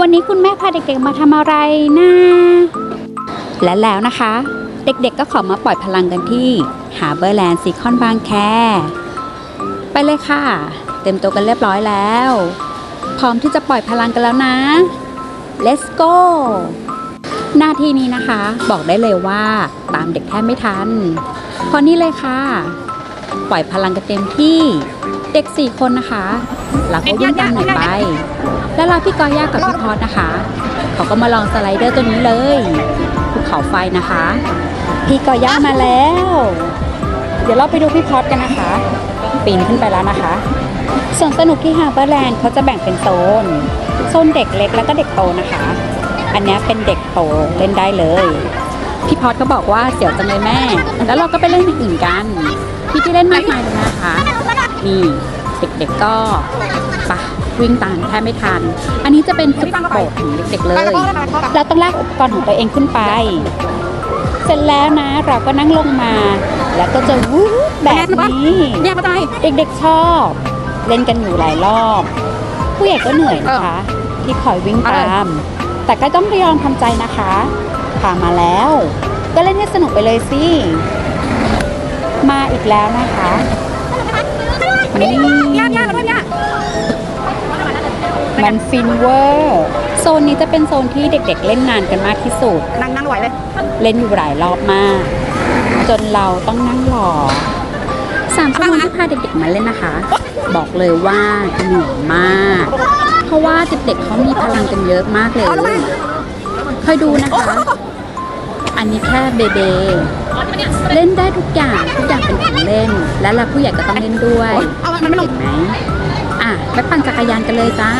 วันนี้คุณแม่พาเด็กๆมาทำอะไรนะและแล้วนะคะ เด็กๆก็ขอมาปล่อยพลังกันที่ฮาร์เบอร์แลนด์ซีคอนบางแค ไปเลยค่ะ เต็มตัวกันเรียบร้อยแล้ว พร้อมที่จะปล่อยพลังกันแล้วนะ let's go หน้าที่นี้นะคะ บอกได้เลยว่าตามเด็กแทบไม่ทันพราะนี่เลยค่ะ ปล่อยพลังกันเต็มที่ เด็กสี่คนนะคะเราก็วิ่งตามหน่อยไป แล้วเราพี่กอย่ากับพี่พอดนะคะ เขาก็มาลองสไลเดอร์ตัวนี้เลยภูเขาไฟนะคะ พี่กอย่ามาแล้ว เดี๋ยวเราไปดูพี่พอดกันนะคะ ปีนขึ้นไปแล้วนะคะส่วนสนุกที่ฮาร์เบอร์แลนด์เขาจะแบ่งเป็นโซน โซนเด็กเล็กแล้วก็เด็กโตนะคะ อันเนี้ยเป็นเด็กโตเล่นได้เลยพี่พอดก็บอกว่าเสียวจังเลยแม่ แล้วเราก็ไปเล่นอย่างอื่นกัน พี่ที่เล่นมากมายเลยนะคะ นี่เด็กๆก็ปะวิ่งตามแทบไม่ทัน อันนี้จะเป็นจุดโปรดของเด็กๆเลย เราต้องลากอุปกรณ์ของตัวเองขึ้นไป เสร็จแล้วนะเราก็นั่งลงมา แล้วก็จะวูบแบบนี้เนี่ยมาตายเด็กๆชอบ เล่นกันอยู่หลายรอบ ผู้ใหญ่ก็เหนื่อยนะคะ ที่คอยวิ่งตาม แต่ก็ต้องยอมทำใจนะคะพามาแล้ว ก็เล่นให้สนุกไปเลยสิ มาอีกแล้วนะคะ ยากยากแล้วยากมันฟินเวอร์โซนนี้จะเป็นโซนที่เด็กๆ เล่นนานกันมากที่สุด นั่งนั่งไหวเลย เล่นอยู่หลายรอบมาก จนเราต้องนั่งรอสามชั่วโมงที่พาเด็กๆมาเล่นนะคะ บอกเลยว่าเหนื่อยมาก เพราะว่าเด็กๆเขามีพลังกันเยอะมากเลยคอยดูนะคะ อันนี้แค่เบเบ เล่นได้ทุกอย่างทุกอย่างเป็นของเล่น และเราผู้ใหญ่ก็ต้องเล่นด้วยเอามันไม่ลงเห็นไหมอะไปปั่นจักรยานกันเลยจ้า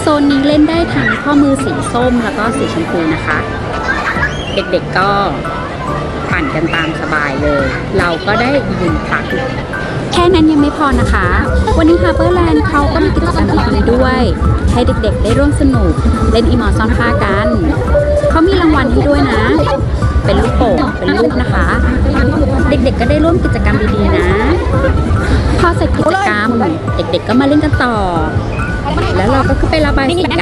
โซนนี้เล่นได้ทั้งข้อมือสีส้มแล้วก็สีชมพูนะคะ เด็กๆก็ปั่นกันตามสบายเลย เราก็ได้ยืนพักแค่นั้นยังไม่พอนะคะ วันนี้ฮาร์เบอร์แลนด์เขาก็มีกิจกรรมดีๆด้วย ให้เด็กๆได้ร่วมสนุก เล่นอีหมอซ่อนผ้ากัน เขามีรางวัลให้ด้วยนะ ด็กๆก็ได้ร่วมกิจกรรมดีๆนะ พอเสร็จกิจกรรม เด็กๆก็มาเล่นกันต่อ แล้วเราก็ขึ้นไประบายสีกัน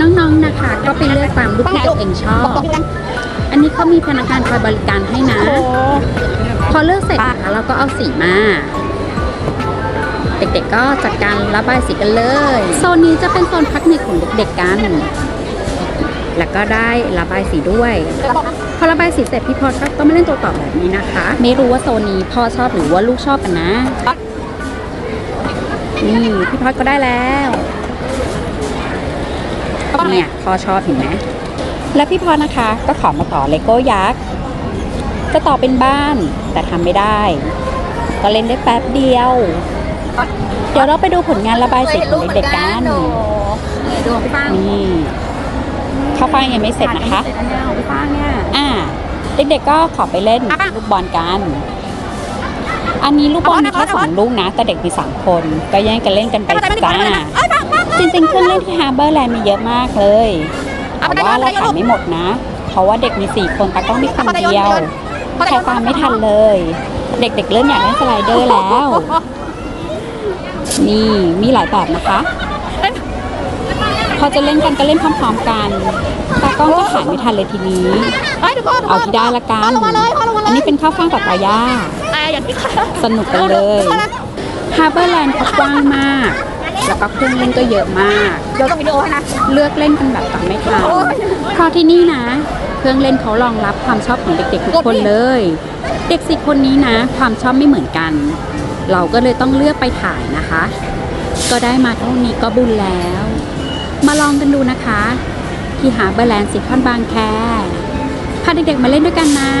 น้องๆนะคะ ก็ไปเลือกตามรูปที่ตัวเองชอบ อันนี้เขามีพนักงานคอยบริการให้นะ พอเลือกเสร็จนะคะเราก็เอาสีมา เด็กๆก็จัดการระบายสีกันเลย โซนนี้จะเป็นโซนพักเด็กของเด็กๆกัน แล้วก็ได้ระบายสีด้วยพอระบายสีเสร็จพี่พอก็ต้องมาเล่นตัวต่อแบบนี้นะคะ ไม่รู้ว่าโซนนี้พ่อชอบหรือว่าลูกชอบกันนะนี่พี่พอดก็ได้แล้วเนี่ยพ่อชอบเห็นไหมแล้วพี่พอดนะคะ ก็ขอมาต่อเลโก้ยักษ์จะต่อเป็นบ้านแต่ทำไม่ได้ ก็เล่นได้แป๊บเดียว เดี๋ยวเราไปดูผลงานระบายสีของเด็กๆกันดูพี่ป้างนี่ ข้าวฟ่างยังไม่เสร็จนะคะเสร็จอันเนี้ยของพี่ป้างเนี่ยอ่า เด็กๆก็ขอไปเล่นอะป่ะลูกบอลกัน อันนี้ลูกบอลมีแค่สองลูกนะ แต่เด็กมีสามคน ก็แย่งกันเล่นกันไปจ้าจริงๆเครื่องเล่นที่ฮาร์เบอร์แลนด์มีเยอะมากเลยแต่ว่าเราขายไม่หมดนะ เพราะว่าเด็กมีสี่คนตากล้องมีคนเดียวใครตามไม่ทันเลย เด็กๆเริ่มอยากเล่นสไลเดอร์แล้ว นี่มีหลายแบบนะคะ พอจะเล่นกันก็เล่นพร้อมๆกันตากล้องก็ขายไม่ทันเลยทีนี้เฮ้ยทุกคนเอาที่ได้ละกัน ลงมาเลยพ่อลงมาเลยอันนี้เป็นข้าวฟ่างกับปลาย่าไอ้อย่างที่สนุกกันเลยฮาร์เบอร์แลนด์เขากว้างมาก แล้วก็เครื่องเล่นก็เยอะมาก เดี๋ยวต้องวิดีโอให้นะ เลือกเล่นกันแบบตามไม่ทันเพราะที่นี่นะ เครื่องเล่นเขารองรับความชอบของเด็กๆทุกคนเลย เด็กสิคนนี้นะ ความชอบไม่เหมือนกัน เราก็เลยต้องเลือกไปถ่ายนะคะ ก็ได้มาเท่านี้ก็บุญแล้ว มาลองกันดูนะคะ ที่หาเบอร์แลนด์สิคอนบางแคพาเด็กๆมาเล่นด้วยกันนะ